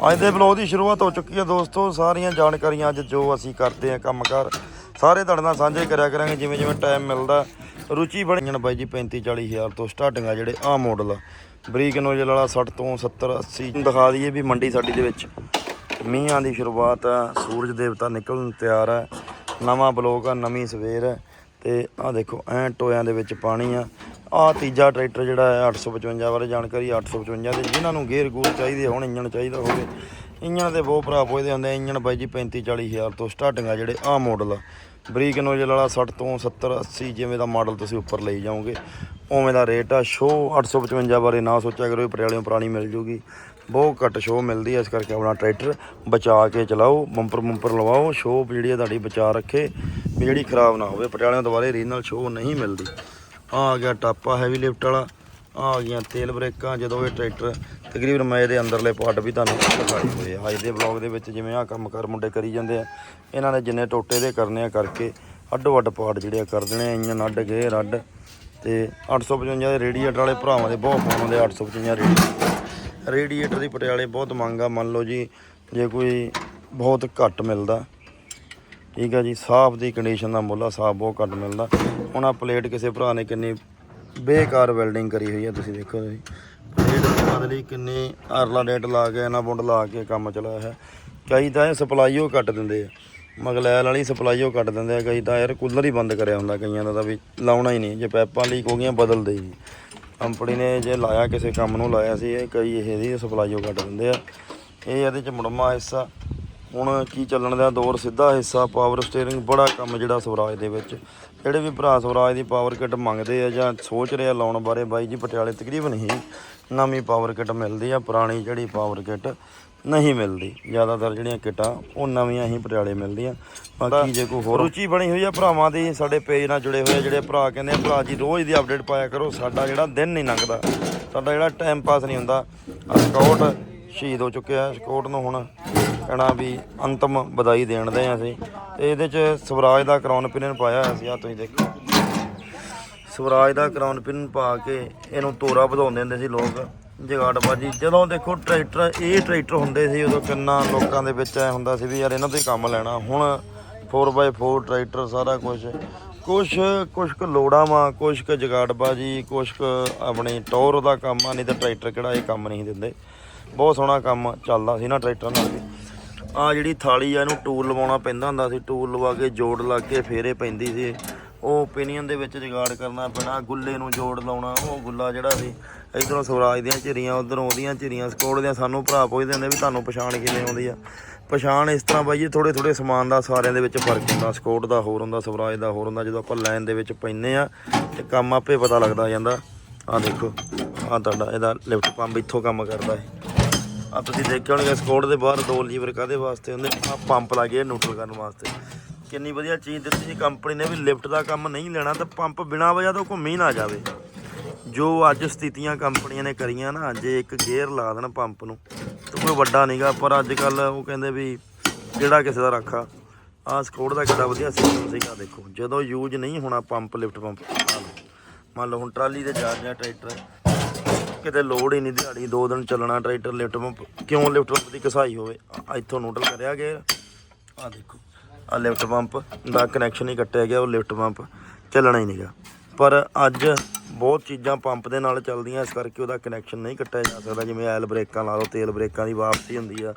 ਅੱਜ ਦੇ ਬਲੌਗ ਦੀ ਸ਼ੁਰੂਆਤ ਹੋ ਚੁੱਕੀ ਹੈ ਦੋਸਤੋ। ਸਾਰੀਆਂ ਜਾਣਕਾਰੀਆਂ ਅੱਜ ਜੋ ਅਸੀਂ ਕਰਦੇ ਹਾਂ ਕੰਮਕਾਰ, ਸਾਰੇ ਤੁਹਾਡੇ ਨਾਲ ਸਾਂਝੇ ਕਰਿਆ ਕਰਾਂਗੇ, ਜਿਵੇਂ ਜਿਵੇਂ ਟਾਈਮ ਮਿਲਦਾ। ਰੁਚੀ ਬਣੀ ਜਣ ਬਾਈ ਜੀ 35 40 ਹਜ਼ਾਰ ਤੋਂ ਸਟਾਰਟਿੰਗ ਆ ਜਿਹੜੇ ਆ ਮਾਡਲ ਆ। ਬਰੀਕ ਨੋਜ਼ਲ ਵਾਲਾ 60 ਤੋਂ 70 80 ਦਿਖਾ ਦਈਏ ਵੀ ਮੰਡੀ ਸਾਡੀ ਦੇ ਵਿੱਚ ਮੀਂਹਾਂ ਦੀ ਸ਼ੁਰੂਆਤ ਆ। ਸੂਰਜ ਦੇਵਤਾ ਨਿਕਲਣ ਨੂੰ ਤਿਆਰ ਆ। ਨਵਾਂ ਬਲੋਕ ਆ, ਨਵੀਂ ਸਵੇਰ ਹੈ ਤੇ ਆਹ ਦੇਖੋ ਐ ਟੋਇਆਂ ਦੇ ਵਿੱਚ ਪਾਣੀ ਆ। ਆ ਤੀਜਾ ਟਰੈਕਟਰ ਜਿਹੜਾ ਹੈ 855 ਬਾਰੇ ਜਾਣਕਾਰੀ 855 ਦੇ ਜਿਨ੍ਹਾਂ ਨੂੰ ਗੇਅਰ ਗੂਰ ਚਾਹੀਦੇ ਹੋਣ ਇੰਜਣ ਚਾਹੀਦਾ ਹੋਵੇ। ਇੰਜਣ ਦੇ ਬਹੁਤ ਭਰਾ ਪੁੱਛਦੇ ਹੁੰਦੇ ਆ, ਇੰਜਣ ਬਾਈ ਜੀ 35 40 ਹਜ਼ਾਰ ਤੋਂ ਸਟਾਰਟਿੰਗ ਆ ਜਿਹੜੇ ਆ ਮਾਡਲ ਆ। ਬਰੀਕ ਨੋਜ਼ਲ ਵਾਲਾ 60 ਤੋਂ 70 80 ਜਿਵੇਂ ਦਾ ਮਾਡਲ ਤੁਸੀਂ ਉੱਪਰ ਲਈ ਜਾਓਗੇ ਉਵੇਂ ਦਾ ਰੇਟ ਆ। ਸ਼ੋ 855 ਬਾਰੇ ਨਾ ਸੋਚਿਆ ਕਰੋ ਇਹ ਪਟਿਆਲਿਓਂ ਪੁਰਾਣੀ ਮਿਲ ਜੂਗੀ। ਬਹੁਤ ਘੱਟ ਸ਼ੋ ਮਿਲਦੀ ਹੈ ਇਸ ਕਰਕੇ ਆਪਣਾ ਟਰੈਕਟਰ ਬਚਾ ਕੇ ਚਲਾਓ ਬੰਪਰ ਬੰਪਰ ਲਵਾਓ। ਸ਼ੋ ਜਿਹੜੀ ਹੈ ਤੁਹਾਡੀ ਬਚਾ ਰੱਖੇ। ਵੀ ਜਿਹੜੀ ਖਰਾਬ ਨਾ ਹੋਵੇ ਪਟਿਆਲੇ ਦੁਬਾਰੇ ਰੀਜਨਲ ਸ਼ੋ ਨਹੀਂ ਮਿਲਦੀ। ਆਹ ਆ ਗਿਆ ਟਾਪਾ ਹੈਵੀ ਲਿਫਟ ਵਾਲਾ, ਆਹ ਆ ਗਈਆਂ ਤੇਲ ਬ੍ਰੇਕਾਂ, ਜਦੋਂ ਇਹ ਟਰੈਕਟਰ ਤਕਰੀਬਨ ਮੈਂ ਇਹਦੇ ਅੰਦਰਲੇ ਪਾਰਟ ਵੀ ਤੁਹਾਨੂੰ ਦਿਖਾਏ ਹੋਏ ਆ। ਅੱਜ ਦੇ ਵਲੌਗ ਦੇ ਵਿੱਚ ਜਿਵੇਂ ਆ ਕੰਮ ਕਰ ਮੁੰਡੇ ਕਰੀ ਜਾਂਦੇ ਆ, ਇਹਨਾਂ ਨੇ ਜਿੰਨੇ ਟੋਟੇ ਦੇ ਕਰਨੇ ਆ ਕਰਕੇ ਅੱਡੋ ਅੱਡ ਪਾਰਟ ਜਿਹੜੇ ਆ ਕਰ ਦੇਣੇ ਆ ਇੰਜਨ ਅੱਡ, ਗੇਅਰ ਅੱਡ ਤੇ 855 ਦੇ ਰੇਡੀਏਟਰ ਵਾਲੇ ਭਰਾਵਾਂ ਦੇ ਬਹੁਤ ਫੋਨ ਆਉਂਦੇ 855 ਰੇਡੀਏਟਰ ਰੇਡੀਏਟਰ ਦੀ ਪਟਿਆਲੇ ਬਹੁਤ ਮੰਗ ਆ, ਮੰਨ ਲਓ ਜੀ, ਜੇ ਕੋਈ ਬਹੁਤ ਘੱਟ ਮਿਲਦਾ ਠੀਕ ਆ ਜੀ, ਸਾਫ਼ ਦੀ ਕੰਡੀਸ਼ਨ ਦਾ ਮੁੱਲ ਆ, ਸਾਫ਼ ਬਹੁਤ ਘੱਟ ਮਿਲਦਾ। ਹੁਣ ਆ ਪਲੇਟ ਕਿਸੇ ਭਰਾ ਨੇ ਕਿੰਨੀ ਬੇਕਾਰ ਵੈਲਡਿੰਗ ਕਰੀ ਹੋਈ ਆ, ਤੁਸੀਂ ਦੇਖੋ ਜੀ। ਪਲੇਟ ਬਦਲੀ ਕਿੰਨੀ ਆਰਲਾ ਡੇਟ ਲਾ ਕੇ ਇਹਨਾਂ ਬੁੰਡ ਲਾ ਕੇ ਕੰਮ ਚਲਾਇਆ ਹੈ। ਕਈ ਤਾਂ ਇਹ ਸਪਲਾਈ ਉਹ ਕੱਟ ਦਿੰਦੇ ਆ। ਮਗਲੈਲ ਵਾਲੀ ਸਪਲਾਈ ਉਹ ਕੱਟ ਦਿੰਦੇ ਆ, ਕਈ ਤਾਂ ਯਾਰ ਕੂਲਰ ਹੀ ਬੰਦ ਕਰਿਆ ਹੁੰਦਾ, ਕਈਆਂ ਦਾ ਤਾਂ ਵੀ ਲਾਉਣਾ ਹੀ ਨਹੀਂ, ਜੇ ਪੈਪਾਂ ਲੀਕ ਹੋ ਗਈਆਂ ਬਦਲਦੇ ਜੀ ਕੰਪਨੀ ਨੇ ਜੇ ਲਾਇਆ, ਕਿਸੇ ਕੰਮ ਨੂੰ ਲਾਇਆ ਸੀ, ਇਹ ਕਈ ਇਹਦੀ ਸਪਲਾਈ ਉਹ ਕੱਟ ਦਿੰਦੇ ਆ। ਇਹ ਇਹਦੇ ਚ ਮੁੜਮਾ ਹਿੱਸਾ ਹੁਣ ਕੀ ਚੱਲਣ ਦਾ ਦੌਰ ਸਿੱਧਾ ਹਿੱਸਾ ਪਾਵਰ ਸਟੀਅਰਿੰਗ ਬੜਾ ਕੰਮ ਜਿਹੜਾ ਸਵਰਾਜ ਦੇ ਵਿੱਚ। ਜਿਹੜੇ ਵੀ ਭਰਾ ਸਵਰਾਜ ਦੀ ਪਾਵਰ ਕਿਟ ਮੰਗਦੇ ਆ ਜਾਂ ਸੋਚ ਰਿਹਾ ਲਾਉਣ ਬਾਰੇ, ਬਾਈ ਜੀ ਪਟਿਆਲੇ ਤਕਰੀਬਨ ਹੀ ਨਵੀਂ ਪਾਵਰ ਕਿਟ ਮਿਲਦੀ ਆ, ਪੁਰਾਣੀ ਜਿਹੜੀ ਪਾਵਰ ਕਿਟ ਨਹੀਂ ਮਿਲਦੀ। ਜ਼ਿਆਦਾਤਰ ਜਿਹੜੀਆਂ ਕਿਟਾਂ, ਉਹ ਨਵੀਆਂ ਹੀ ਪਟਿਆਲੇ ਮਿਲਦੀਆਂ। ਬਾਕੀ ਜੇ ਕੋਈ ਹੋਰ ਰੁਚੀ ਬਣੀ ਹੋਈ ਆ ਭਰਾਵਾਂ ਦੀ, ਸਾਡੇ ਪੇਜ ਨਾਲ ਜੁੜੇ ਹੋਏ ਆ ਜਿਹੜੇ ਭਰਾ ਕਹਿੰਦੇ ਆ, ਭਰਾ ਜੀ ਰੋਜ਼ ਦੀ ਅਪਡੇਟ ਪਾਇਆ ਕਰੋ, ਸਾਡਾ ਜਿਹੜਾ ਦਿਨ ਨਹੀਂ ਲੰਘਦਾ, ਸਾਡਾ ਜਿਹੜਾ ਟਾਈਮ ਪਾਸ ਨਹੀਂ ਹੁੰਦਾ। ਆਹ ਸਕਾਊਟ ਸ਼ਹੀਦ ਹੋ ਚੁੱਕਿਆ ਸਕਾਊਟ ਨੂੰ ਹੁਣ ਕਹਿਣਾ ਵੀ ਅੰਤਮ ਵਧਾਈ ਦੇਣ ਦੇ ਆ ਅਸੀਂ। ਤੇ ਇਹਦੇ ਚ ਸਵਰਾਜ ਦਾ ਕਰਾਉਨ ਪਿੰਨ ਪਾਇਆ ਹੋਇਆ ਸੀ ਆ ਤੁਸੀਂ ਦੇਖੋ। ਸਵਰਾਜ ਦਾ ਕਰਾਉਨ ਪਿੰਨ ਪਾ ਕੇ ਇਹਨੂੰ ਤੋਰਾ ਵਧਾਉਂਦੇ ਹੁੰਦੇ ਸੀ ਲੋਕ। ਜਗਾੜਬਾਜੀ, ਜਦੋਂ ਦੇਖੋ ਟਰੈਕਟਰ ਇਹ ਟਰੈਕਟਰ ਹੁੰਦੇ ਸੀ, ਉਦੋਂ ਕਿੰਨਾ ਲੋਕਾਂ ਦੇ ਵਿੱਚ ਐ ਹੁੰਦਾ ਸੀ ਵੀ ਯਾਰ ਇਹਨਾਂ ਤੋਂ ਹੀ ਕੰਮ ਲੈਣਾ। ਹੁਣ 4x4 ਟਰੈਕਟਰ ਸਾਰਾ ਕੁਝ ਕੁਛ ਕੁਛ ਕੁ ਲੋੜਾਂ ਵਾ, ਕੁਛ ਕੁ ਜਗਾੜਬਾਜੀ, ਕੁਛ ਕੁ ਆਪਣੇ ਟੌਰ ਦਾ ਕੰਮ ਆ, ਨਹੀਂ ਤਾਂ ਟਰੈਕਟਰ ਕਿਹੜਾ ਇਹ ਕੰਮ ਨਹੀਂ ਦਿੰਦੇ। ਬਹੁਤ ਸੋਹਣਾ ਕੰਮ ਚੱਲਦਾ ਸੀ ਨਾ ਟਰੈਕਟਰਾਂ ਨਾਲ ਵੀ। ਆ ਜਿਹੜੀ ਥਾਲੀ ਆ, ਇਹਨੂੰ ਟੂਲ ਲਵਾਉਣਾ ਪੈਂਦਾ ਹੁੰਦਾ ਸੀ, ਟੂਲ ਲਵਾ ਕੇ ਜੋੜ ਲਾ ਕੇ ਫੇਰੇ ਪੈਂਦੀ ਸੀ। ਉਹ ਓਪੀਨੀਅਨ ਦੇ ਵਿੱਚ ਜਗਾੜ ਕਰਨਾ ਪੈਣਾ, ਗੁੱਲੇ ਨੂੰ ਜੋੜ ਲਾਉਣਾ, ਉਹ ਗੁੱਲਾ ਜਿਹੜਾ ਸੀ, ਇਧਰੋਂ ਸਵਰਾਜ ਦੀਆਂ ਝਿਰੀਆਂ, ਉਧਰੋਂ ਉਹਦੀਆਂ ਝਿਰੀਆਂ, ਸਕੋੜ ਦੀਆਂ, ਸਾਨੂੰ ਭਰਾ ਪੁੱਛਦੇ ਹੁੰਦੇ ਵੀ ਤੁਹਾਨੂੰ ਪਛਾਣ ਕਿਵੇਂ ਆਉਂਦੀ ਆ। ਪਛਾਣ ਇਸ ਤਰ੍ਹਾਂ ਬਾਈ ਜੀ ਥੋੜੇ ਥੋੜੇ ਸਮਾਨ ਦਾ ਸਾਰਿਆਂ ਦੇ ਵਿੱਚ ਫ਼ਰਕ ਹੁੰਦਾ ਸਕੋਟ ਦਾ ਹੋਰ ਹੁੰਦਾ, ਸਵਰਾਜ ਦਾ ਹੋਰ ਹੁੰਦਾ, ਜਦੋਂ ਆਪਾਂ ਲਾਈਨ ਦੇ ਵਿੱਚ ਪੈਂਦੇ ਆ, ਤੇ ਕੰਮ ਆਪੇ ਪਤਾ ਲੱਗਦਾ ਜਾਂਦਾ। ਆ ਦੇਖੋ ਆ ਤੁਹਾਡਾ ਇਹਦਾ ਲਿਫਟ ਪੰਪ ਇੱਥੋਂ ਕੰਮ ਕਰਦਾ ਹੈ ਆ ਤੁਸੀਂ ਦੇਖਿਆ ਹੋਣਗੇ ਸਕੋਟ ਦੇ ਬਾਹਰ ਦੋ ਲੀਵਰ ਕਾਦੇ ਵਾਸਤੇ? ਹੁੰਦੇ ਆ ਪੰਪ ਲੱਗੇ ਨਿਊਟਰਲ ਕਰਨ ਵਾਸਤੇ। ਕਿੰਨੀ ਵਧੀਆ ਚੀਜ਼ ਦਿੱਤੀ ਸੀ ਕੰਪਨੀ ਨੇ ਵੀ ਲਿਫਟ ਦਾ ਕੰਮ ਨਹੀਂ ਲੈਣਾ ਤਾਂ ਪੰਪ ਬਿਨਾਂ ਵਜ੍ਹਾ ਤੋਂ ਘੁੰਮੀ ਨਾ ਜਾਵੇ। ਜੋ ਅੱਜ ਸਥਿਤੀਆਂ ਕੰਪਨੀਆਂ ਨੇ ਕਰੀਆਂ ਨਾ, ਜੇ ਇੱਕ ਗੇਅਰ ਲਾ ਦੇਣ ਪੰਪ ਨੂੰ, ਤਾਂ ਕੋਈ ਵੱਡਾ ਨਹੀਂਗਾ ਪਰ ਅੱਜ ਕੱਲ ਉਹ ਕਹਿੰਦੇ ਵੀ ਜਿਹੜਾ ਕਿਸੇ ਦਾ ਰੱਖਾ। ਆਹ ਸਕੋਟ ਦਾ ਕਿੱਡਾ ਵਧੀਆ ਸਿਸਟਮ ਸੀਗਾ, ਦੇਖੋ। ਜਦੋਂ ਯੂਜ਼ ਨਹੀਂ ਹੋਣਾ ਪੰਪ ਲਿਫਟ ਪੰਪ, ਆਹ ਲਓ। ਮੰਨ ਲਓ ਹੁਣ ਟਰਾਲੀ ਤੇ ਜਾ ਰਿਹਾ ਟਰੈਕਟਰ। ਕਿਤੇ ਲੋਡ ਹੀ ਨਹੀਂ ਦਿਹਾੜੀ ਦੋ ਦਿਨ ਚੱਲਣਾ ਟਰੈਕਟਰ ਲਿਫਟ ਪੰਪ ਕਿਉਂ ਲਿਫਟ ਪੰਪ ਦੀ ਕਸਾਈ ਹੋਵੇ? ਆ ਇੱਥੋਂ ਨੂਡਲ ਕਰਿਆ ਗਿਆ। ਆ ਦੇਖੋ। ਆ ਲਿਫਟ ਪੰਪ ਦਾ ਕਨੈਕਸ਼ਨ ਹੀ ਕੱਟਿਆ ਗਿਆ ਉਹ ਲਿਫਟ ਪੰਪ ਚੱਲਣਾ ਹੀ ਨਹੀਂਗਾ ਪਰ ਅੱਜ ਬਹੁਤ ਚੀਜ਼ਾਂ ਪੰਪ ਦੇ ਨਾਲ ਚੱਲਦੀਆਂ ਇਸ ਕਰਕੇ ਉਹਦਾ ਕਨੈਕਸ਼ਨ ਨਹੀਂ ਕੱਟਿਆ ਜਾ ਸਕਦਾ ਜਿਵੇਂ ਆਇਲ ਬ੍ਰੇਕਾਂ ਲਾ ਲਓ ਤੇਲ ਬ੍ਰੇਕਾਂ ਦੀ ਵਾਪਸੀ ਹੁੰਦੀ ਆ।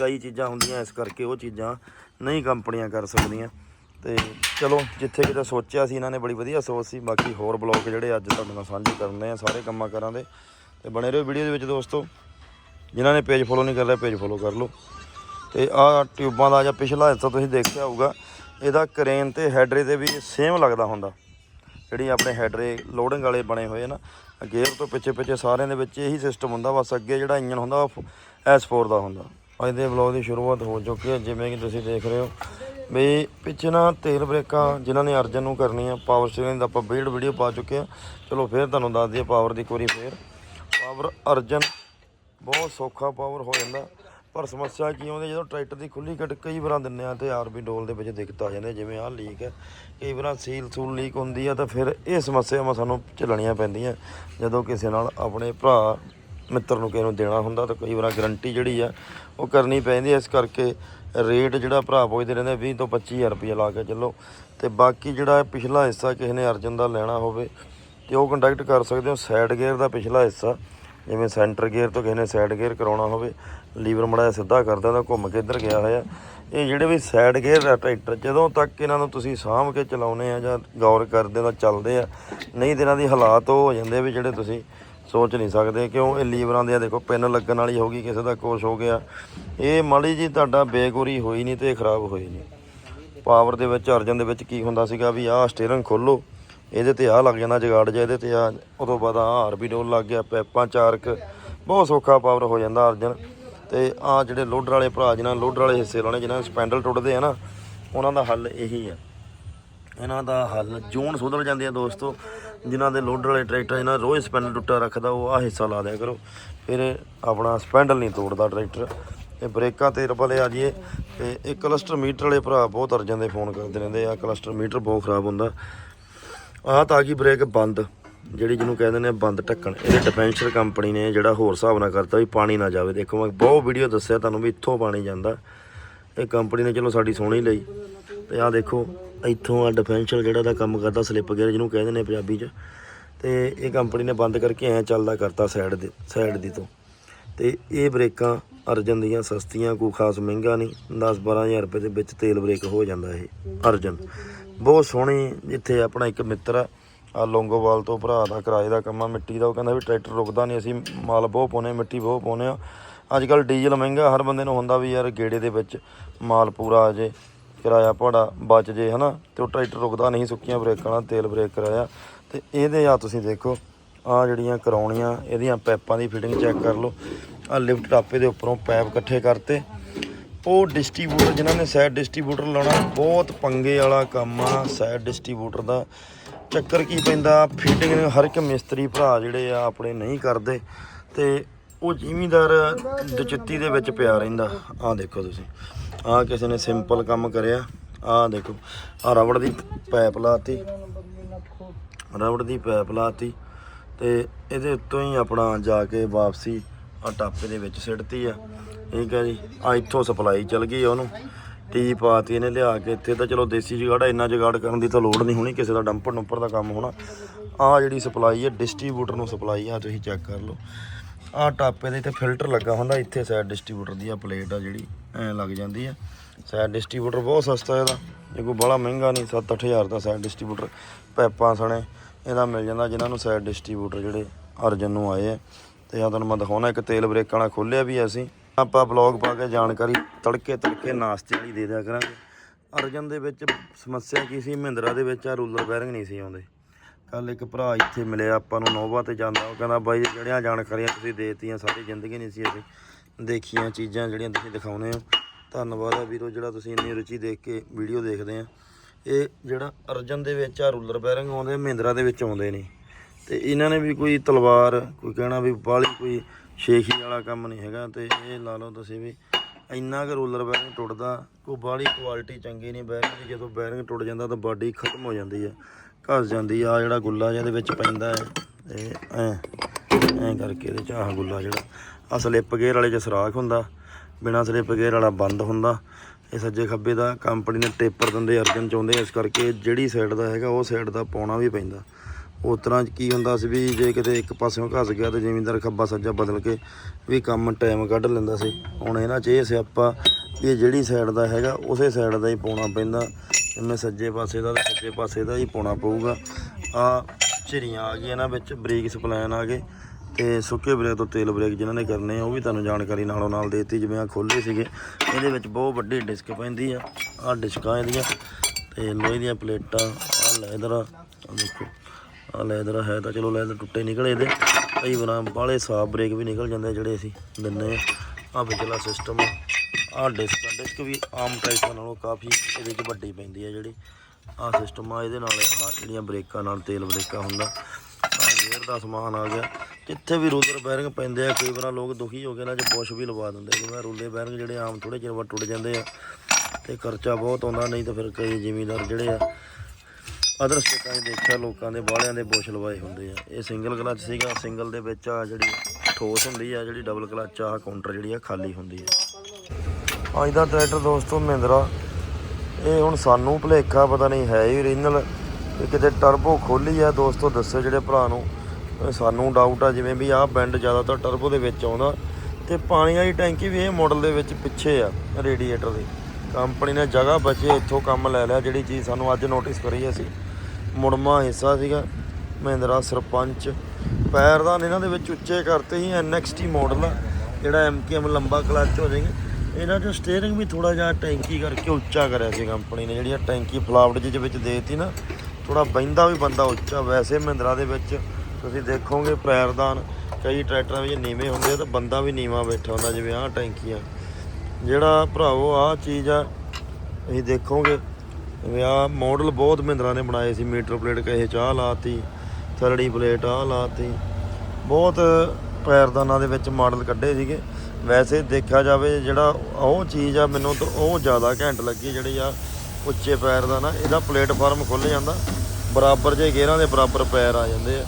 ਕਈ ਚੀਜ਼ਾਂ ਹੁੰਦੀਆਂ ਇਸ ਕਰਕੇ ਉਹ ਚੀਜ਼ਾਂ ਨਹੀਂ ਕੰਪਨੀਆਂ ਕਰ ਸਕਦੀਆਂ। ਤੇ ਚਲੋ, ਜਿੱਥੇ ਕਿਤੇ ਸੋਚਿਆ ਸੀ, ਇਹਨਾਂ ਨੇ ਬੜੀ ਵਧੀਆ ਸੋਚ ਸੀ। ਬਾਕੀ ਹੋਰ ਬਲੌਗ ਜਿਹੜੇ ਅੱਜ ਤੁਹਾਡੇ ਨਾਲ ਸਾਂਝੇ ਕਰਨੇ ਆ, ਸਾਰੇ ਕੰਮਾਂ ਕਰਾਂ ਦੇ। ਤੇ ਬਣੇ ਰਹੋ ਵੀਡੀਓ ਦੇ ਵਿੱਚ ਦੋਸਤੋ। ਜਿਨ੍ਹਾਂ ਨੇ ਪੇਜ ਫੋਲੋ ਨਹੀਂ ਕਰ ਰਿਹਾ ਪੇਜ ਫੋਲੋ ਕਰ ਲਓ। ਤੇ ਆਹ ਟਿਊਬਾਂ ਦਾ ਜਾਂ ਪਿਛਲਾ ਹਿੱਸਾ ਤੁਸੀਂ ਦੇਖਿਆ ਹੋਊਗਾ, ਇਹਦਾ ਕਰੇਨ ਤੇ ਹੈਡਰੇ ਤੇ ਵੀ ਸੇਮ ਲੱਗਦਾ ਹੁੰਦਾ। ਜਿਹੜੀ ਆਪਣੇ ਹੈਡਰੇ ਲੋਡਿੰਗ ਵਾਲੇ ਬਣੇ ਹੋਏ ਨਾ ਗੇਅਰ ਤੋਂ ਪਿੱਛੇ ਪਿੱਛੇ ਸਾਰਿਆਂ ਦੇ ਵਿੱਚ ਇਹੀ ਸਿਸਟਮ ਹੁੰਦਾ, ਬਸ ਅੱਗੇ ਜਿਹੜਾ ਇੰਜਨ ਹੁੰਦਾ, ਉਹ S4 ਦਾ ਹੁੰਦਾ। ਅੱਜ ਦੇ ਵਲੌਗ ਦੀ ਸ਼ੁਰੂਆਤ ਹੋ ਚੁੱਕੀ ਹੈ, ਜਿਵੇਂ ਕਿ ਤੁਸੀਂ ਦੇਖ ਰਹੇ ਹੋ। ਵੀ ਪਿੱਛੇ ਨਾ ਤੇਲ ਬ੍ਰੇਕਾਂ ਜਿਨ੍ਹਾਂ ਨੇ ਅਰਜਨ ਨੂੰ ਕਰਨੀ ਆ ਪਾਵਰ ਸਟੀਅਰਿੰਗ ਦਾ ਆਪਾਂ ਬਿਲਡ ਵੀਡੀਓ ਪਾ ਚੁੱਕੇ ਆ। ਚਲੋ ਫੇਰ ਤੁਹਾਨੂੰ ਦੱਸ ਦਈਏ ਪਾਵਰ ਦੀ ਇੱਕ ਵਾਰੀ ਫੇਰ। ਪਾਵਰ ਅਰਜਨ, ਬਹੁਤ ਸੌਖਾ ਪਾਵਰ ਹੋ ਜਾਂਦਾ। ਪਰ ਸਮੱਸਿਆ ਕੀ ਆਉਂਦੀ, ਜਦੋਂ ਟਰੈਕਟਰ ਦੀ ਖੁੱਲੀ ਕੱਟ ਕਈ ਵਾਰਾਂ ਦਿੰਨੇ ਆ ਤੇ ਆਰਬੀ ਡੋਲ ਦੇ ਵਿੱਚ ਦਿੱਕਤ ਆ ਜਾਂਦੀ ਜਿਵੇਂ ਆਹ ਲੀਕ ਹੈ ਕਈ ਵਾਰਾਂ ਸੀਲ ਸੂਲ ਲੀਕ ਹੁੰਦੀ ਆ ਤਾਂ ਫਿਰ ਇਹ ਸਮੱਸਿਆਵਾਂ ਸਾਨੂੰ ਝੱਲਣੀਆਂ ਪੈਂਦੀਆਂ। ਜਦੋਂ ਕਿਸੇ ਨਾਲ ਆਪਣੇ ਭਰਾ, ਮਿੱਤਰ ਨੂੰ ਕਿਸੇ ਨੂੰ ਦੇਣਾ ਹੁੰਦਾ ਤਾਂ ਕਈ ਵਾਰਾਂ ਗਰੰਟੀ ਜਿਹੜੀ ਆ, ਉਹ ਕਰਨੀ ਪੈਂਦੀ ਹੈ ਇਸ ਕਰਕੇ ਰੇਟ ਜਿਹੜਾ ਭਰਾ ਪੁੱਛਦੇ ਰਹਿੰਦੇ 20 ਤੋਂ 25000 ਰੁਪਏ ਲਾ ਕੇ ਚੱਲੋ। ਤੇ ਬਾਕੀ ਜਿਹੜਾ ਪਿਛਲਾ ਹਿੱਸਾ ਕਿਸੇ ਨੇ ਅਰਜਨ ਦਾ ਲੈਣਾ ਹੋਵੇ, ਤੇ ਉਹ ਕੰਟੈਕਟ ਕਰ ਸਕਦੇ ਹੋ ਸਾਈਡ ਗੇਅਰ ਦਾ ਪਿਛਲਾ ਹਿੱਸਾ। ਜਿਵੇਂ ਸੈਂਟਰ ਗੇਅਰ ਤੋਂ ਕਿਸੇ ਨੇ ਸਾਈਡ ਗੇਅਰ ਕਰਾਉਣਾ ਹੋਵੇ ਲੀਵਰ ਮੜਾ ਸਿੱਧਾ ਕਰਦਾ ਦਿੰਦਾ, ਘੁੰਮ ਕੇ ਇੱਧਰ ਗਿਆ ਹੋਇਆ। ਇਹ ਜਿਹੜੇ ਵੀ ਸਾਈਡ ਗੇਅਰ ਆ ਟਰੈਕਟਰ, ਜਦੋਂ ਤੱਕ ਇਹਨਾਂ ਨੂੰ ਤੁਸੀਂ ਸਾਂਭ ਕੇ ਚਲਾਉਨੇ ਆ ਜਾਂ ਗੌਰ ਕਰਦੇ ਤਾਂ ਚੱਲਦੇ ਆ, ਨਹੀਂ ਤੇ ਇਹਨਾਂ ਦੀ ਹਾਲਾਤ ਉਹ ਹੋ ਜਾਂਦੇ ਵੀ ਜਿਹੜੇ ਤੁਸੀਂ ਸੋਚ ਨਹੀਂ ਸਕਦੇ ਕਿਉਂ ਇਹ ਲੀਵਰਾਂ ਦੇ ਆ, ਦੇਖੋ, ਪਿੰਨ ਲੱਗਣ ਵਾਲੀ ਹੋ ਗਈ, ਕਿਸੇ ਦਾ ਕੁਛ ਹੋ ਗਿਆ। ਇਹ ਮਾੜੀ ਜੀ ਤੁਹਾਡਾ ਬੇਗੁਰੀ ਹੋਈ ਨਹੀਂ ਤੇ ਖਰਾਬ ਹੋਈ ਨਹੀਂ। ਪਾਵਰ ਦੇ ਵਿੱਚ, ਅਰਜਨ ਦੇ ਵਿੱਚ ਕੀ ਹੁੰਦਾ ਸੀਗਾ ਵੀ ਆਹ ਸਟੀਅਰਿੰਗ ਖੋਲੋ, ਇਹਦੇ ਤੇ ਆਹ ਲੱਗ ਜਾਂਦਾ ਜਗਾੜ ਜਾ ਇਹਦੇ ਤੇ ਆ ਉਦੋਂ ਬਾਅਦ ਆਹ ਹਾਰ ਵੀ ਡੋਲ ਲੱਗ ਗਿਆ, ਪੈਪਾਂ ਚਾਰਕ, ਬਹੁਤ ਸੌਖਾ ਪਾਵਰ ਹੋ ਜਾਂਦਾ ਅਰਜਨ। ਤੇ ਆ ਜਿਹੜੇ ਲੋਡਰ ਵਾਲੇ ਭਰਾ ਜਿਹਨਾਂ ਲੋਡਰ ਵਾਲੇ ਹਿੱਸੇ ਲਾਉਣੇ ਜਿਹਨਾਂ ਸਪੈਂਡਲ ਟੁੱਟਦੇ ਆ ਨਾ, ਉਹਨਾਂ ਦਾ ਹੱਲ ਇਹੀ ਆ। ਇਹਨਾਂ ਦਾ ਹੱਲ ਜੂਨ ਸੁਧਰ ਜਾਂਦੇ ਆ ਦੋਸਤੋ। ਜਿਨ੍ਹਾਂ ਦੇ ਲੋਡਰ ਵਾਲੇ ਟਰੈਕਟਰ ਇਹਨਾਂ ਦਾ ਰੋਜ਼ ਸਪੈਂਡਲ ਟੁੱਟਾ ਰੱਖਦਾ, ਉਹ ਆ ਹਿੱਸਾ ਲਾ ਦਿਆ ਕਰੋ। ਫਿਰ ਆਪਣਾ ਸਪੈਂਡਲ ਨਹੀਂ ਤੋੜਦਾ ਟਰੈਕਟਰ। ਇਹ ਬ੍ਰੇਕਾਂ ਤੇ ਰਬਲੇ ਆ ਜੀਏ ਤੇ ਇਹ ਕਲਸਟਰ ਮੀਟਰ ਵਾਲੇ ਭਰਾ ਬਹੁਤ ਅਰਜਨ ਦੇ ਫੋਨ ਕਰਦੇ ਰਹਿੰਦੇ ਆ। ਕਲਸਟਰ ਮੀਟਰ ਬਹੁਤ ਖਰਾਬ ਹੁੰਦਾ। ਆਹ ਤਾਂ ਕੀ ਬ੍ਰੇਕ ਬੰਦ, ਜਿਹੜੀ ਜਿਹਨੂੰ ਕਹਿੰਦੇ ਨੇ ਬੰਦ ਢੱਕਣ। ਇਹਦੇ ਡਿਫੈਂਸਰ ਕੰਪਨੀ ਨੇ ਜਿਹੜਾ ਹੋਰ ਹਿਸਾਬ ਨਾਲ ਕਰਤਾ ਵੀ ਪਾਣੀ ਨਾ ਜਾਵੇ। ਦੇਖੋ ਮੈਂ ਬਹੁਤ ਵੀਡੀਓ ਦੱਸਿਆ ਤੁਹਾਨੂੰ ਵੀ ਇੱਥੋਂ ਪਾਣੀ ਜਾਂਦਾ। ਇਹ ਕੰਪਨੀ ਨੇ ਚਲੋ ਸਾਡੀ ਸੋਹਣੀ ਲਈ। ਤੇ ਆਹ ਦੇਖੋ ਇੱਥੋਂ ਆ ਡਿਫੈਂਸ਼ਲ ਜਿਹੜਾ ਦਾ ਕੰਮ ਕਰਦਾ ਸਲਿੱਪ ਗੇਅਰ ਜਿਹਨੂੰ ਕਹਿੰਦੇ ਨੇ ਪੰਜਾਬੀ 'ਚ। ਤੇ ਇਹ ਕੰਪਨੀ ਨੇ ਬੰਦ ਕਰਕੇ ਐ ਚੱਲਦਾ ਕਰਤਾ ਸਾਈਡ ਦੇ ਸਾਈਡ ਦੀ ਤੋਂ। ਤੇ ਇਹ ਬ੍ਰੇਕਾਂ ਅਰਜਨ ਦੀਆਂ ਸਸਤੀਆਂ, ਕੋਈ ਖਾਸ ਮਹਿੰਗਾ ਨਹੀਂ। 10 12000 ਰੁਪਏ ਦੇ ਵਿੱਚ ਤੇਲ ਬ੍ਰੇਕ ਹੋ ਜਾਂਦਾ ਇਹ, ਅਰਜਨ। ਬਹੁਤ ਸੋਹਣੀ ਜਿੱਥੇ ਆਪਣਾ ਇੱਕ ਮਿੱਤਰ ਆ ਆ ਲੌਂਗੋਵਾਲ ਤੋਂ ਭਰਾ ਦਾ, ਕਿਰਾਏ ਦਾ ਕੰਮ ਆ, ਮਿੱਟੀ ਦਾ। ਉਹ ਕਹਿੰਦਾ ਵੀ ਟਰੈਕਟਰ ਰੁਕਦਾ ਨਹੀਂ, ਅਸੀਂ ਮਾਲ ਬਹੁਤ ਪਾਉਨੇ ਮਿੱਟੀ ਬਹੁਤ ਪਾਉਨੇ ਆ ਅੱਜ ਕੱਲ ਡੀਜ਼ਲ ਮਹਿੰਗਾ, ਹਰ ਬੰਦੇ ਨੂੰ ਹੁੰਦਾ ਵੀ ਯਾਰ ਗੇੜੇ ਦੇ ਵਿੱਚ ਮਾਲ ਪੂਰਾ ਆ ਜੇ। ਕਿਰਾਇਆ ਭਾੜਾ ਬਚ ਜੇ, ਹਨਾ? ਤੇ ਉਹ ਟਰੈਕਟਰ ਰੁਕਦਾ ਨਹੀਂ, ਸੁੱਕੀਆਂ ਬ੍ਰੇਕਾਂ ਨਾਲ ਤੇਲ ਬ੍ਰੇਕ ਕਰਾਇਆ। ਤੇ ਇਹਦੇ ਆ ਤੁਸੀਂ ਦੇਖੋ, ਆ ਜਿਹੜੀਆਂ ਕਰਾਉਣੀਆਂ, ਇਹਦੀਆਂ ਪੈਪਾਂ ਦੀ ਫਿਟਿੰਗ ਚੈੱਕ ਕਰ ਲਓ। ਆ ਲਿਫਟ ਟਾਪੇ ਦੇ ਉੱਪਰੋਂ ਪੈਪ ਇਕੱਠੇ ਕਰਤੇ। ਉਹ ਡਿਸਟ੍ਰੀਬਿਊਟਰ ਜਿਨ੍ਹਾਂ ਨੇ ਸਾਈਡ ਡਿਸਟ੍ਰੀਬਿਊਟਰ ਲਾਉਣਾ, ਬਹੁਤ ਪੰਗੇ ਵਾਲਾ ਕੰਮ ਆ ਸਾਈਡ ਡਿਸਟ੍ਰੀਬਿਊਟਰ ਦਾ। ਚੱਕਰ ਕੀ ਪੈਂਦਾ ਫਿਟਿੰਗ ਹਰ ਇੱਕ ਮਿਸਤਰੀ ਭਰਾ ਜਿਹੜੇ ਆ, ਆਪਣੇ ਨਹੀਂ ਕਰਦੇ। ਤੇ ਉਹ ਜ਼ਿਮੀਂਦਾਰ ਦਚਿੱਤੀ ਦੇ ਵਿੱਚ ਪਿਆ ਰਹਿੰਦਾ। ਆਹ ਦੇਖੋ ਤੁਸੀਂ। ਆਹ ਕਿਸੇ ਨੇ ਸਿੰਪਲ ਕੰਮ ਕਰਿਆ। ਆਹ ਦੇਖੋ ਆਹ ਰਬੜ ਦੀ ਪਾਈਪ ਲਾਤੀ। ਰਬੜ ਦੀ ਪਾਈਪ ਲਾਤੀ ਤੇ ਇਹਦੇ ਉੱਤੋਂ ਹੀ ਆਪਣਾ ਜਾ ਕੇ ਵਾਪਸੀ ਆ ਟਾਪੇ ਦੇ ਵਿੱਚ ਸਿੱਟਤੀ ਆ। ਠੀਕ ਹੈ ਜੀ ਆ ਇੱਥੋਂ ਸਪਲਾਈ ਚਲ ਗਈ ਉਹਨੂੰ। ਟੀ ਪਾਤੀ ਇਹਨੇ ਲਿਆ ਕੇ ਇੱਥੇ ਤਾਂ ਚਲੋ ਦੇਸੀ ਜੁਗਾੜ ਇੰਨਾ ਜੁਗਾੜ ਕਰਨ ਦੀ ਤਾਂ ਲੋੜ ਨਹੀਂ ਹੋਣੀ, ਕਿਸੇ ਦਾ ਡੰਪਰ ਨੰਪਰ ਦਾ ਕੰਮ ਹੋਣਾ। ਆ ਜਿਹੜੀ ਸਪਲਾਈ ਹੈ ਡਿਸਟ੍ਰੀਬਿਊਟਰ ਨੂੰ ਸਪਲਾਈ ਆ, ਤੁਸੀਂ ਚੈੱਕ ਕਰ ਲਓ। ਆ ਟਾਪੇ ਦੇ ਤੇ ਫਿਲਟਰ ਲੱਗਾ ਹੁੰਦਾ, ਇੱਥੇ ਸਾਈਡ ਡਿਸਟ੍ਰੀਬਿਊਟਰ ਦੀ ਆ ਪਲੇਟ ਆ ਜਿਹੜੀ, ਐ ਲੱਗ ਜਾਂਦੀ ਆ। ਸਾਈਡ ਡਿਸਟ੍ਰੀਬਿਊਟਰ ਬਹੁਤ ਸਸਤਾ ਇਹਦਾ ਜੇ ਕੋਈ ਬੜਾ ਮਹਿੰਗਾ ਨਹੀਂ 7-8000 ਦਾ ਸਾਈਡ ਡਿਸਟ੍ਰੀਬਿਊਟਰ ਪੈਪਾਂ ਸਣੇ, ਇਹਦਾ ਮਿਲ ਜਾਂਦਾ ਜਿਨ੍ਹਾਂ ਨੂੰ ਸਾਈਡ ਡਿਸਟ੍ਰੀਬਿਊਟਰ ਜਿਹੜੇ ਅਰਜਨ ਨੂੰ ਆਏ ਆ। ਤੇ ਆ ਤੁਹਾਨੂੰ ਮੈਂ ਦਿਖਾਉਣਾ, ਇੱਕ ਤੇਲ ਬ੍ਰੇਕ ਵਾਲਾ ਖੋਲਿਆ ਵੀ ਆ ਅਸੀਂ। ਆਪਾਂ ਬਲੌਗ ਪਾ ਕੇ ਜਾਣਕਾਰੀ ਤੜਕੇ ਤੜਕੇ ਨਾਸ਼ਤੇ ਵਾਲੀ ਦੇ ਦਿਆ ਕਰਾਂਗੇ। ਅਰਜਨ ਦੇ ਵਿੱਚ ਸਮੱਸਿਆ ਕੀ ਸੀ, ਮਹਿੰਦਰਾ ਦੇ ਵਿੱਚ ਆ ਰੂਲਰ ਬੈਰਿੰਗ ਨਹੀਂ ਸੀ ਆਉਂਦੇ। ਕੱਲ ਇੱਕ ਭਰਾ ਇੱਥੇ ਮਿਲਿਆ, ਆਪਾਂ ਨੂੰ ਨੋਵਾ ਤੇ ਜਾਂਦਾ, ਉਹ ਕਹਿੰਦਾ ਬਾਈ ਜਿਹੜੀਆਂ ਜਾਣਕਾਰੀਆਂ ਤੁਸੀਂ ਦੇਤੀਆਂ, ਸਾਡੀ ਜ਼ਿੰਦਗੀ ਨਹੀਂ ਸੀ ਅਸੀਂ ਦੇਖੀਆਂ ਚੀਜ਼ਾਂ ਜਿਹੜੀਆਂ ਤੁਸੀਂ ਦਿਖਾਉਨੇ ਹੋ। ਧੰਨਵਾਦ ਆ ਵੀਰੋ, ਜਿਹੜਾ ਤੁਸੀਂ ਇੰਨੀ ਰੁਚੀ ਦੇਖ ਕੇ ਵੀਡੀਓ ਦੇਖਦੇ ਆ। ਇਹ ਜਿਹੜਾ ਅਰਜਨ ਦੇ ਵਿੱਚ ਆ, ਰੂਲਰ ਬੈਰਿੰਗ ਆਉਂਦੇ, ਮਹਿੰਦਰਾ ਦੇ ਵਿੱਚ ਆਉਂਦੇ ਨੇ। ਤੇ ਇਹਨਾਂ ਨੇ ਵੀ ਕੋਈ ਤਲਵਾਰ, ਕੋਈ ਕਹਿਣਾ ਵੀ ਬਾਹਲੀ ਕੋਈ ਸ਼ੇਖੀ ਵਾਲਾ ਕੰਮ ਨਹੀਂ ਹੈਗਾ ਤੇ ਇਹ ਲਾ ਲਓ ਤੁਸੀਂ ਵੀ, ਇੰਨਾ ਕੁ ਰੂਲਰ ਬੈਰਿੰਗ ਟੁੱਟਦਾ, ਕੋਈ ਬਾਹਲੀ ਕੁਆਲਿਟੀ ਚੰਗੀ ਨਹੀਂ, ਬੈਰਿੰਗ ਦੀ ਜਦੋਂ ਬੈਰਿੰਗ ਟੁੱਟ ਜਾਂਦਾ ਤਾਂ ਬਾਡੀ ਖਤਮ ਹੋ ਜਾਂਦੀ ਹੈ ਘਸ ਜਾਂਦੀ ਆ, ਜਿਹੜਾ ਗੁੱਲਾ ਜਿਹਦੇ ਵਿੱਚ ਪੈਂਦਾ ਹੈ। ਇਹ ਐ ਐ ਕਰਕੇ ਇਹਦੇ ਚ ਆਹ ਗੁੱਲਾ ਜਿਹੜਾ ਆ ਸਲਿੱਪ ਗੇਅਰ ਵਾਲੇ ਚ ਸੁਰਾਖ ਹੁੰਦਾ, ਬਿਨਾ ਸਲਿੱਪ ਗੇਅਰ ਵਾਲਾ ਬੰਦ ਹੁੰਦਾ। ਇਹ ਸੱਜੇ ਖੱਬੇ ਦਾ ਕੰਪਨੀ ਨੇ ਟੇਪਰ ਦਿੰਦੇ, ਅਰਜਨ ਚਾਹੁੰਦੇ, ਇਸ ਕਰਕੇ ਜਿਹੜੀ ਸਾਈਡ ਦਾ ਹੈਗਾ, ਉਹ ਸਾਈਡ ਦਾ ਪਾਉਣਾ ਵੀ ਪੈਂਦਾ। ਉਸ ਤਰ੍ਹਾਂ ਕੀ ਹੁੰਦਾ ਸੀ ਵੀ ਜੇ ਕਿਤੇ ਇੱਕ ਪਾਸਿਓਂ ਘਸ ਗਿਆ ਤੇ ਜ਼ਿਮੀਂਦਾਰ ਖੱਬਾ ਸੱਜਾ ਬਦਲ ਕੇ ਵੀ ਕੰਮ ਟਾਈਮ ਕੱਢ ਲੈਂਦਾ ਸੀ। ਹੁਣ ਇਹਨਾਂ 'ਚ ਇਹ ਸਿਆਪਾ ਵੀ ਇਹ ਜਿਹੜੀ ਸਾਈਡ ਦਾ ਹੈਗਾ, ਉਸੇ ਸਾਈਡ ਦਾ ਹੀ ਪਾਉਣਾ ਪੈਂਦਾ। ਜਿਵੇਂ ਸੱਜੇ ਪਾਸੇ ਦਾ ਤੇ ਸੱਜੇ ਪਾਸੇ ਦਾ ਹੀ ਪਾਉਣਾ ਪਊਗਾ। ਆ ਝਿਰੀਆਂ ਆ ਗਈਆਂ ਇਹਨਾਂ ਵਿੱਚ, ਬ੍ਰੇਕ ਸਪਲਾਈਨ ਆ ਗਏ ਤੇ ਸੁੱਕੇ ਬ੍ਰੇਕ ਤੋਂ ਤੇਲ ਬ੍ਰੇਕ ਜਿਨ੍ਹਾਂ ਨੇ ਕਰਨੇ ਆ, ਉਹ ਵੀ ਤੁਹਾਨੂੰ ਜਾਣਕਾਰੀ ਨਾਲੋਂ ਨਾਲ ਦੇਤੀ, ਜਿਵੇਂ ਆ ਖੋਲੇ ਸੀਗੇ। ਇਹਦੇ ਵਿੱਚ ਬਹੁਤ ਵੱਡੀ ਡਿਸਕ ਪੈਂਦੀ ਆ ਆ ਡਿਸਕਾਂ ਇਹਦੀਆਂ ਤੇ ਲੋਹੇ ਦੀਆਂ ਪਲੇਟਾਂ ਆ ਲੈਦਰ ਆ ਆਹ ਦੇਖੋ ਆ ਲੈਦਰ ਹੈ ਤਾਂ ਚਲੋ ਲੈਦਰ ਟੁੱਟੇ ਨਿਕਲੇ ਇਹਦੇ। ਕਈ ਵਾਰ ਬਾਹਲੇ ਸਾਫ਼ ਬ੍ਰੇਕ ਵੀ ਨਿਕਲ ਜਾਂਦੇ ਜਿਹੜੇ ਅਸੀਂ ਦਿੰਨੇ ਆ। ਵਿਚਲਾ ਸਿਸਟਮ ਆ ਡਿਸਕ ਆ ਡਿਸਕ ਵੀ ਆਮ ਟਾਈਪਾਂ ਨਾਲੋਂ ਕਾਫੀ ਇਹਦੇ 'ਚ ਵੱਡੀ ਪੈਂਦੀ ਹੈ ਜਿਹੜੀ। ਆ ਸਿਸਟਮ ਆ, ਇਹਦੇ ਨਾਲ ਆ ਜਿਹੜੀਆਂ ਬ੍ਰੇਕਾਂ ਨਾਲ ਤੇਲ ਬ੍ਰੇਕਾਂ ਹੁੰਦਾ ਆ ਗੇਅਰ ਦਾ ਸਮਾਨ ਆ ਗਿਆ। ਜਿੱਥੇ ਵੀ ਰੂਲਰ ਬੈਰਿੰਗ ਪੈਂਦੇ ਆ, ਕਈ ਵਾਰ ਲੋਕ ਦੁਖੀ ਹੋ ਕੇ ਨਾ ਜੇ ਬੁਸ਼ ਵੀ ਲਵਾ ਦਿੰਦੇ ਜਿਵੇਂ ਰੂਲੇ ਬੈਰਿੰਗ ਜਿਹੜੇ ਆਮ ਥੋੜੇ ਚਿਰ ਬਾਅਦ ਟੁੱਟ ਜਾਂਦੇ ਆ ਤੇ ਖਰਚਾ ਬਹੁਤ ਆਉਂਦਾ, ਨਹੀਂ ਤਾਂ ਫਿਰ ਕਈ ਜ਼ਿਮੀਂਦਾਰ ਜਿਹੜੇ ਆ ਅਦਰ ਸਟੇਟਾਂ 'ਚ ਦੇਖਿਆ ਲੋਕਾਂ ਦੇ ਬਾਲਿਆਂ ਦੇ ਬੁਸ਼ ਲਵਾਏ ਹੁੰਦੇ ਆ। ਇਹ ਸਿੰਗਲ ਕਲਚ ਸੀਗਾ ਸਿੰਗਲ ਦੇ ਵਿੱਚ ਆ ਜਿਹੜੀ ਠੋਸ ਹੁੰਦੀ ਆ, ਜਿਹੜੀ ਡਬਲ ਕਲਚ ਆ ਕਾਊਂਟਰ ਜਿਹੜੀ ਆ ਖਾਲੀ ਹੁੰਦੀ ਆ। ਅੱਜ ਦਾ ਟਰੈਕਟਰ ਦੋਸਤੋ ਮਹਿੰਦਰਾ। ਇਹ ਹੁਣ ਸਾਨੂੰ ਭੁਲੇਖਾ ਪਤਾ ਨਹੀਂ ਹੈ ਹੀ ਓਰੀਜਨਲ ਇਹ ਕਿਤੇ ਟਰਬੋ ਖੋਲੀ ਆ। ਦੋਸਤੋ ਦੱਸੋ ਜਿਹੜੇ ਭਰਾ ਨੂੰ ਸਾਨੂੰ ਡਾਊਟ ਆ, ਜਿਵੇਂ ਵੀ ਆਹ ਬੈਂਡ ਜ਼ਿਆਦਾਤਰ ਟਰਬੋ ਦੇ ਵਿੱਚ ਆਉਂਦਾ। ਤੇ ਪਾਣੀ ਵਾਲੀ ਟੈਂਕੀ ਵੀ ਇਹ ਮਾਡਲ ਦੇ ਵਿੱਚ ਪਿੱਛੇ ਆ ਰੇਡੀਏਟਰ ਦੇ। ਕੰਪਨੀ ਨੇ ਜਗ੍ਹਾ ਬਚੇ ਇੱਥੋਂ ਕੰਮ ਲੈ ਲਿਆ। ਜਿਹੜੀ ਚੀਜ਼ ਸਾਨੂੰ ਅੱਜ ਨੋਟਿਸ ਕਰੀ ਅਸੀਂ ਮੁੜਮਾ ਹਿੱਸਾ ਸੀਗਾ, ਮਹਿੰਦਰਾ ਸਰਪੰਚ। ਪੈਰਦਾਨ ਇਹਨਾਂ ਦੇ ਵਿੱਚ ਉੱਚੇ ਕਰਤੇ ਸੀ, NXT ਮਾਡਲ ਆ, ਜਿਹੜਾ MKM ਲੰਬਾ ਕਲਚ ਹੋ ਜਾਏਗਾ। ਇਹਨਾਂ 'ਚ ਸਟੀਅਰਿੰਗ ਵੀ ਥੋੜਾ ਜਿਹਾ ਟੈਂਕੀ ਕਰਕੇ ਉੱਚਾ ਕਰਿਆ ਸੀ ਕੰਪਨੀ ਨੇ, ਜਿਹੜੀ ਆ ਟੈਂਕੀ ਫਲਾਵਟ ਜਿਹੇ ਵਿੱਚ ਦੇਤੀ ਨਾ ਥੋੜਾ ਬੈਂਦਾ ਵੀ ਬੰਦਾ ਉੱਚਾ। ਵੈਸੇ ਮਹਿੰਦਰਾ ਦੇ ਵਿੱਚ ਤੁਸੀਂ ਦੇਖੋਗੇ ਪੈਰਦਾਨ ਕਈ ਟਰੈਕਟਰਾਂ ਵਿੱਚ ਨੀਵੇਂ ਹੁੰਦੇ ਆ ਤਾਂ ਬੰਦਾ ਵੀ ਨੀਵਾ ਬੈਠਾ ਹੁੰਦਾ ਜਿਵੇਂ ਆਹ ਟੈਂਕੀਆਂ। ਜਿਹੜਾ ਭਰਾਵੋ ਆਹ ਚੀਜ਼ ਆ, ਤੁਸੀਂ ਦੇਖੋਗੇ, ਜਿਵੇਂ ਆਹ ਮਾਡਲ ਬਹੁਤ ਮਹਿੰਦਰਾ ਨੇ ਬਣਾਏ ਸੀ, ਮੀਟਰ ਪਲੇਟ ਕਹੇ ਚਾਹ ਲਾਤੀ, ਥਰੜੀ ਪਲੇਟ ਆਹ ਲਾਤੀ, ਬਹੁਤ ਪੈਰਦਾਨਾਂ ਦੇ ਵਿੱਚ ਮਾਡਲ ਕੱਢੇ ਸੀਗੇ। ਵੈਸੇ ਦੇਖਿਆ ਜਾਵੇ ਜਿਹੜਾ ਉਹ ਚੀਜ਼ ਆ, ਮੈਨੂੰ ਤਾਂ ਉਹ ਜ਼ਿਆਦਾ ਘੈਂਟ ਲੱਗੀ ਜਿਹੜੀ ਆ ਉੱਚੇ ਪੈਰ ਦਾ ਨਾ, ਇਹਦਾ ਪਲੇਟਫਾਰਮ ਖੁੱਲ ਜਾਂਦਾ, ਬਰਾਬਰ ਜੇ ਗੇਅਰਾਂ ਦੇ ਬਰਾਬਰ ਪੈਰ ਆ ਜਾਂਦੇ ਆ।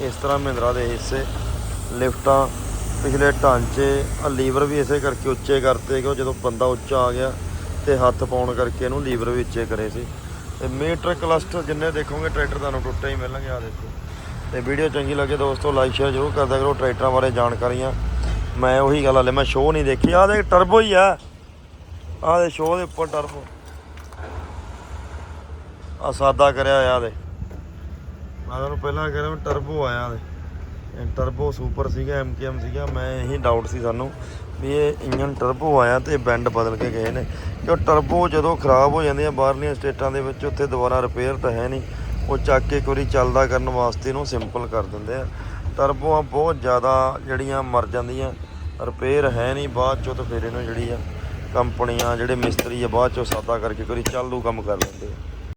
ਇਸ ਤਰ੍ਹਾਂ ਮਹਿੰਦਰਾ ਦੇ ਹਿੱਸੇ, ਲਿਫਟਾਂ, ਪਿਛਲੇ ਢਾਂਚੇ ਆ ਲੀਵਰ ਵੀ ਇਸੇ ਕਰਕੇ ਉੱਚੇ ਕਰਤੇ ਕਿ ਜਦੋਂ ਬੰਦਾ ਉੱਚਾ ਆ ਗਿਆ ਤੇ ਹੱਥ ਪਾਉਣ ਕਰਕੇ ਇਹਨੂੰ ਲੀਵਰ ਵੀ ਉੱਚੇ ਕਰੇ ਸੀ। ਤੇ ਮੀਟਰ ਕਲਸਟਰ ਜਿੰਨੇ ਦੇਖੋਗੇ, ਟਰੈਕਟਰ ਤੁਹਾਨੂੰ ਟੁੱਟੇ ਹੀ ਮਿਲਣਗੇ ਆ ਦੇਖੋ। ਤੇ ਵੀਡੀਓ ਚੰਗੀ ਲੱਗੇ ਦੋਸਤੋ ਲਾਈਕ ਸ਼ੇਅਰ ਜ਼ਰੂਰ ਕਰਦਾ ਕਰੋ, ਟਰੈਕਟਰਾਂ ਬਾਰੇ ਜਾਣਕਾਰੀਆਂ। ਮੈਂ ਉਹੀ ਗੱਲ ਹਲੇ ਮੈਂ ਸ਼ੋਅ ਨਹੀਂ ਦੇਖੀ ਆ ਦੇ ਟਰਬੋ ਹੀ ਆ। ਆ ਦੇ ਸ਼ੋਅ ਦੇ ਉੱਪਰ ਟਰਬੋ ਆ ਸਾਦਾ ਕਰਿਆ ਹੋਇਆ ਦੇ ਮੈਂ ਤੁਹਾਨੂੰ ਪਹਿਲਾਂ ਕਹਿ ਰਿਹਾ ਟਰਬੋ ਆਇਆ ਦੇ ਟਰਬੋ ਸੁਪਰ ਸੀਗਾ ਐਮਕੇਐਮ ਸੀਗਾ, ਮੈਂ ਇਹੀ ਡਾਊਟ ਸੀ ਸਾਨੂੰ ਵੀ ਇਹ ਇੰਜਨ ਟਰਬੋ ਆਇਆ ਤੇ ਬੈਂਡ ਬਦਲ ਕੇ ਗਏ ਨੇ। ਕਿਉਂ ਟਰਬੋ ਜਦੋਂ ਖਰਾਬ ਹੋ ਜਾਂਦੇ ਆ ਬਾਹਰਲੀਆਂ ਸਟੇਟਾਂ ਦੇ ਵਿੱਚ, ਉੱਥੇ ਦੁਬਾਰਾ ਰਿਪੇਅਰ ਤਾਂ ਹੈ ਨਹੀਂ। ਉਹ ਚੱਕ ਕੇ ਇੱਕ ਵਾਰੀ ਚੱਲਦਾ ਕਰਨ ਵਾਸਤੇ ਇਹਨੂੰ ਸਿੰਪਲ ਕਰ ਦਿੰਦੇ ਆ। ਟਰਬੋਆਂ ਬਹੁਤ ਜ਼ਿਆਦਾ ਜਿਹੜੀਆਂ ਮਰ ਜਾਂਦੀਆਂ। ਰਿਪੇਅਰ ਹੈ ਨਹੀਂ, ਬਾਅਦ ਚੋਂ ਤਾਂ ਫਿਰ ਇਹਨੂੰ ਜਿਹੜੀ ਆ, ਕੰਪਨੀਆਂ, ਜਿਹੜੇ ਮਿਸਤਰੀ ਆ, ਬਾਅਦ ਚੋਂ ਸਾਦਾ ਕਰਕੇ ਇੱਕ ਵਾਰੀ ਚਾਲੂ ਕੰਮ ਕਰ ਲੈਂਦੇ ਆ।